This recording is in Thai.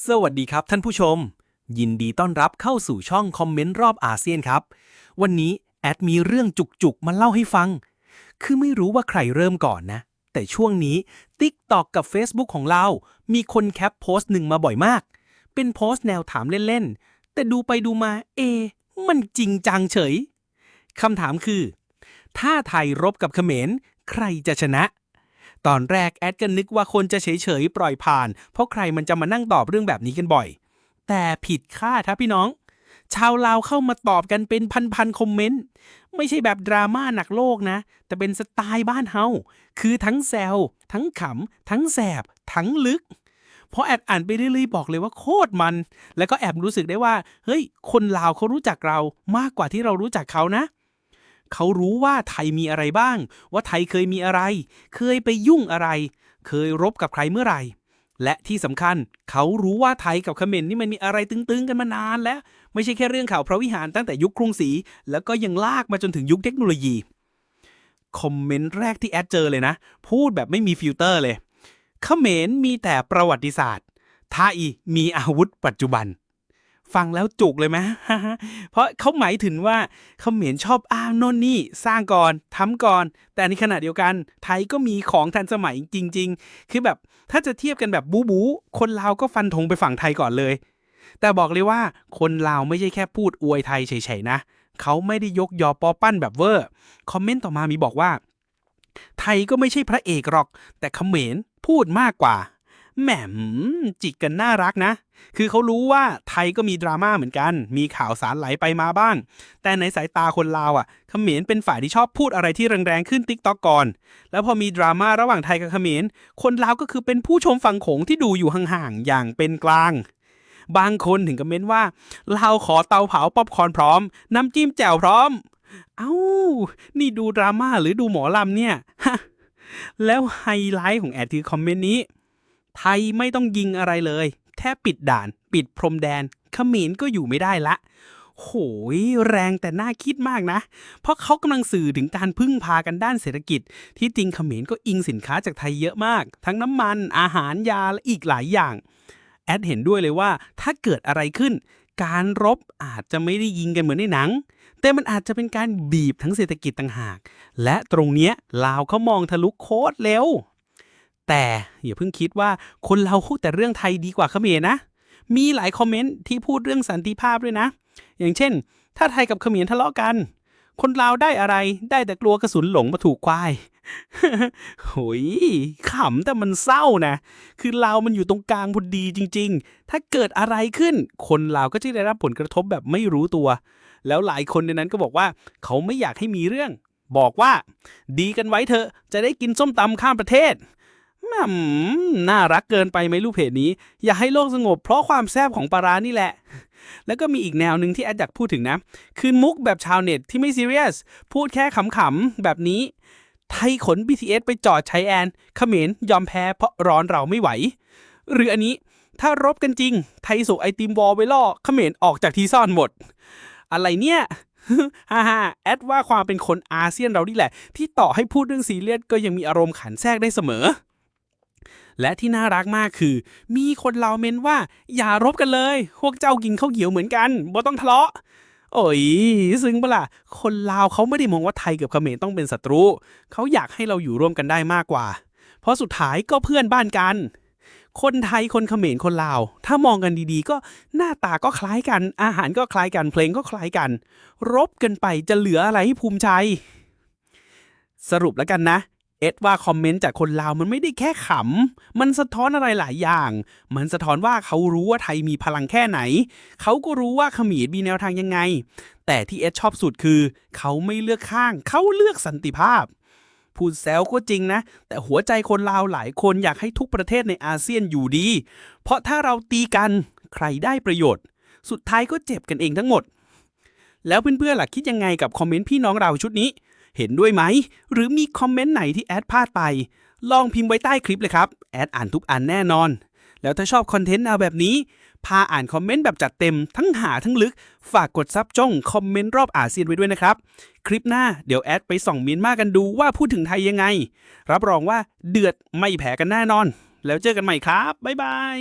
สวัสดีครับท่านผู้ชม ยินดีต้อนรับเข้าสู่ช่องคอมเมนต์รอบอาเซียนครับ วันนี้แอดมีเรื่องจุกๆ มาเล่าให้ฟัง คือไม่รู้ว่าใครเริ่มก่อนนะ แต่ช่วงนี้ TikTok กับ Facebook ของเรา มีคนแคปโพสต์หนึ่งมาบ่อยมาก เป็นโพสต์แนวถามเล่นๆ แต่ดูไปดูมา เอะมันจริงจังเฉยคำถามคือ ถ้าไทยรบกับเขมรใครจะชนะ ตอนแรกแอดก็นึกว่าคนจะเฉยๆ ปล่อยผ่าน เพราะใครมันจะมานั่งตอบเรื่องแบบนี้กันบ่อย แต่ผิดคาดครับพี่น้อง ชาวลาวเข้ามาตอบกันเป็นพันๆคอมเมนต์ ไม่ใช่แบบดราม่าหนักโลกนะ แต่เป็นสไตล์บ้านเฮาคือทั้งแซวทั้งขำ ทั้งแสบ ทั้งลึกพราะแอดอ่านไปเรื่อยๆบอกเลยว่าโคตรมัน แล้วก็แอบรู้สึกได้ว่า เฮ้ย คนลาวเขารู้จักเรามากกว่าที่เรารู้จักเขานะ เขารู้ว่าไทยมีอะไรบ้าง ว่าไทยเคยมีอะไร เคยไปยุ่งอะไร เคยรบกับใครเมื่อไหร่ และที่สำคัญ เขารู้ว่าไทยกับเขมรนี่มันมีอะไรตึงๆกันมานานแล้ว ไม่ใช่แค่เรื่องข่าวพระวิหารตั้งแต่ยุคกรุงศรีแล้วก็ยังลากมาจนถึงยุคเทคโนโลยี คอมเมนต์แรกที่แอดเจอเลยนะ พูดแบบไม่มีฟิลเตอร์เลยเขมรมีแต่ประวัติศาสตร์ไทยมีอาวุธปัจจุบัน ฟังแล้วจุกเลยไหมเพราะเขาหมายถึงว่าเขมรชอบอ้างโน่นนี่สร้างก่อนทำก่อน แต่ในขณะเดียวกันไทยก็มีของทันสมัยจริง ๆ คือแบบถ้าจะเทียบกันแบบบูบูคนลาวก็ฟันธงไปฝั่งไทยก่อนเลย แต่บอกเลยว่าคนลาวไม่ใช่แค่พูดอวยไทยเฉยๆนะเขาไม่ได้ยกยอปอปั้นแบบเวอร์คอมเมนต์ต่อมามีบอกว่า ไทยก็ไม่ใช่พระเอกหรอก แต่เขมรพูดมากกว่า แหมจิกกันน่ารักนะ คือเขารู้ว่าไทยก็มีดราม่าเหมือนกัน มีข่าวสารไหลไปมาบ้าง แต่ในสายตาคนลาวอะเขมรเป็นฝ่ายที่ชอบพูดอะไรที่แรงๆขึ้นติ๊กต็อกก่อน แล้วพอมีดราม่าระหว่างไทยกับเขมร คนลาวก็คือเป็นผู้ชมฝั่งโขงที่ดูอยู่ห่างๆ อย่างเป็นกลาง บางคนถึงกับเม้นว่าลาขอเตาเผาป๊อปคอร์นพร้อม น้ำจิ้มแจ่วพร้อม เอ้า นี่ดูดราม่าหรือดูหมอลำเนี่ย แล้วไฮไลท์ของแอดคือคอมเมนต์นี้ ไทยไม่ต้องยิงอะไรเลย แค่ปิดด่าน ปิดพรมแดนเขมรก็อยู่ไม่ได้ละ โหยแรงแต่น่าคิดมากนะ เพราะเขากำลังสื่อถึงการพึ่งพากันด้านเศรษฐกิจ ที่จริงเขมรก็อิงสินค้าจากไทยเยอะมาก ทั้งน้ำมัน อาหารยาและอีกหลายอย่าง แอดเห็นด้วยเลยว่าถ้าเกิดอะไรขึ้น การรบอาจจะไม่ได้ยิงกันเหมือนในหนัง แต่มันอาจจะเป็นการบีบทั้งเศรษฐกิจต่างหาก และตรงเนี้ยลาวเขามองทะลุโคตรเร็ว แต่อย่าเพิ่งคิดว่าคนเราพูดแต่เรื่องไทยดีกว่าเขมรนะ มีหลายคอมเมนต์ที่พูดเรื่องสันติภาพด้วยนะ อย่างเช่น ถ้าไทยกับเขมรทะเลาะกัน คนลาวได้อะไรได้แต่กลัวกระสุนหลงมาถูกควายโหยขำแต่มันเศร้านะ คือลาวมันอยู่ตรงกลางพอดีจริง ๆ ถ้าเกิดอะไรขึ้น คนลาวก็จะได้รับผลกระทบแบบไม่รู้ตัว แล้วหลายคนในนั้นก็บอกว่า เขาไม่อยากให้มีเรื่อง บอกว่า ดีกันไว้เถอะจะได้กินส้มตำข้ามประเทศ น่ารักเกินไปไหมลูกเพจนี้ อยากให้โลกสงบเพราะความแซบของปลาร้านี่แหละ แล้วก็มีอีกแนวหนึ่งที่แอดอยากพูดถึงนะ คือมุกแบบชาวเน็ตที่ไม่ซีเรียส พูดแค่ขำๆ แบบนี้ ไทยขน BTS ไปจอดใช้แอนเขมรยอมแพ้เพราะร้อนเราไม่ไหว หรืออันนี้ถ้ารบกันจริง ไทยส่งไอติมวอลไปล่อเขมรออกจากที่ซ่อนหมด อะไรเนี่ยฮ่าฮ่าแอดว่าความเป็นคนอาเซียนเรานี่แหละ ที่ต่อให้พูดเรื่องซีเรียสก็ยังมีอารมณ์ขันแทรกได้เสมอ และที่น่ารักมากคือ มีคนเราเมนว่า อย่ารบกันเลย พวกเจ้ากินข้าวเหี่ยวเหมือนกันบ่ต้องทะเลาะ โอ้ยซึ้งปะล่ะ คนลาวเขาไม่ได้มองว่าไทยกับเขมรต้องเป็นศัตรู เขาอยากให้เราอยู่ร่วมกันได้มากกว่า เพราะสุดท้ายก็เพื่อนบ้านกัน คนไทยคนเขมรคนลาว ถ้ามองกันดีๆ ก็หน้าตาก็คล้ายกัน อาหารก็คล้ายกันเพลงก็คล้ายกัน รบกันไปจะเหลืออะไรให้ภูมิใจสรุปแล้วกันนะ เอ็ดว่าคอมเมนต์จากคนลาวมันไม่ได้แค่ขำ มันสะท้อนอะไรหลายอย่าง มันสะท้อนว่าเขารู้ว่าไทยมีพลังแค่ไหน เขาก็รู้ว่าขมรมีแนวทางยังไง แต่ที่เอ็ดชอบสุดคือ เขาไม่เลือกข้าง เขาเลือกสันติภาพ พูดแซวก็จริงนะ แต่หัวใจคนลาวหลายคนอยากให้ทุกประเทศในอาเซียนอยู่ดี เพราะถ้าเราตีกันใครได้ประโยชน์ สุดท้ายก็เจ็บกันเองทั้งหมด แล้วเพื่อนๆล่ะคิดยังไงกับคอมเมนต์พี่น้องเราชุดนี้ เห็นด้วยไหม หรือมีคอมเมนต์ไหนที่แอดพลาดไป ลองพิมพ์ไว้ใต้คลิปเลยครับ แอดอ่านทุกอันแน่นอน แล้วถ้าชอบคอนเทนต์แนวแบบนี้ พาอ่านคอมเมนต์แบบจัดเต็มทั้งหาทั้งลึก ฝากกดซับจ้องคอมเมนต์รอบอาเซียนไว้ด้วยนะครับ คลิปหน้าเดี๋ยวแอดไปส่องเมียนมากันดูว่าพูดถึงไทยยังไง รับรองว่าเดือดไม่แพ้กันแน่นอน แล้วเจอกันใหม่ครับบ๊ายบาย